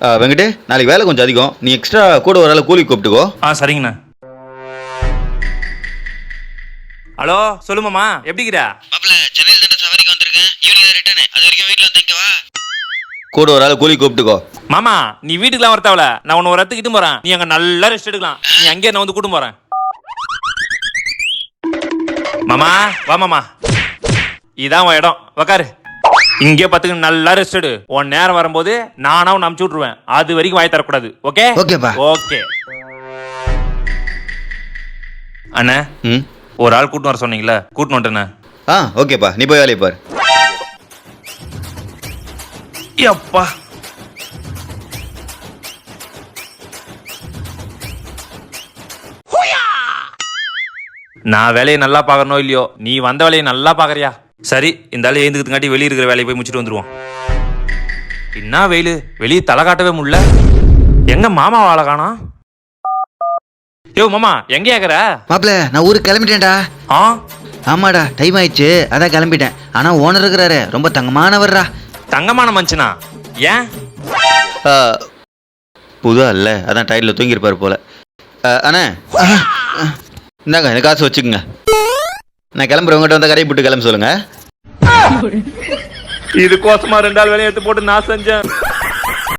வெங்கடே நாளைக்கு வேலை கொஞ்சம் அதிகம். நீ எக்ஸ்ட்ரா கூட ஒரு ஆள் கூலி கூப்பிட்டுக்கோ. ஆ சரிங்கண்ணா. ஹலோ சொல்லுமாமா எப்படிக்கிறா? மாப்பிள்ள சென்னையில் தானே சவாரிக்கு வந்திருக்கேன். ஈவினிங் ரிட்டர்ன் அது வரைக்கும் வீட்டில் தங்கிக்கவா கூட ஒரு ஆள் கூலி கூப்பிட்டுக்கோ. மாமா நீ வீட்டுக்குலாம் வரத்தாவல? நான் உன்னை ஒரு இடத்துக்கு போறேன். நீ அங்க நல்லா ரெஸ்ட் எடுக்கலாம். நீ அங்கேயே நான் வந்து கூட்டும் போறேன். மாமா வா மாமா. இதான் உன் இடம். உக்காரு. இங்கே பத்துக்கு நல்லா ரெஸ்ட் எடு. உன் நேரம் வரும்போது நானா உன்னை அமுச்சு விட்டுருவேன். அது வரைக்கும் வாய் தரக்கூடாது ஓகே ஓகேப்பா. ஓகே அண்ணா ம்? ஒரு ஆள் கூட்டு வர சொன்னீங்களே கூட்டு வந்துட்டேண்ணே ஆ ஓகேப்பா. நீ போய் வேலையை பாரு. அப்பா நான் வேலையை நல்லா பார்க்கறனோ இல்லையோ நீ வந்த வேலையை நல்லா பார்க்கறியா? சரி இந்த ஆளு எழுந்துக்கிறதுக்காட்டி வெளியே இருக்கிற வேலையை போய் முடிச்சுட்டு வந்துருவோம். என்ன வெயில்? வெளியே தலை காட்டவே முடியல. எங்க மாமா வாழ காணோம்? யோ மாமா எங்க ஏக்கற மாப்பிள்ள நான் ஊருக்கு கிளம்பிட்டேன்டா. ஆ? ஆமாடா டைம் ஆயிடுச்சு. அதான் கிளம்பிட்டேன். ஆனா ஓனர் இருக்கிறாரு. ரொம்ப தங்கமானவர்ரா. தங்கமான மனுஷனா? ஏன்? ஆ, புது அல்ல அதான் டயர்ல தூங்கியிருப்பாரு போல. ஆ, அண்ணே. இந்தாங்க எனக்கு காசு வச்சுக்கோங்க. நான் கிளம்புறேன். உங்ககிட்ட வந்த கரையை போட்டு கிளம்ப சொல்லுங்க. இது கோசமா ரெண்டாள் வேலையை எடுத்து போட்டு நான் செஞ்சேன்.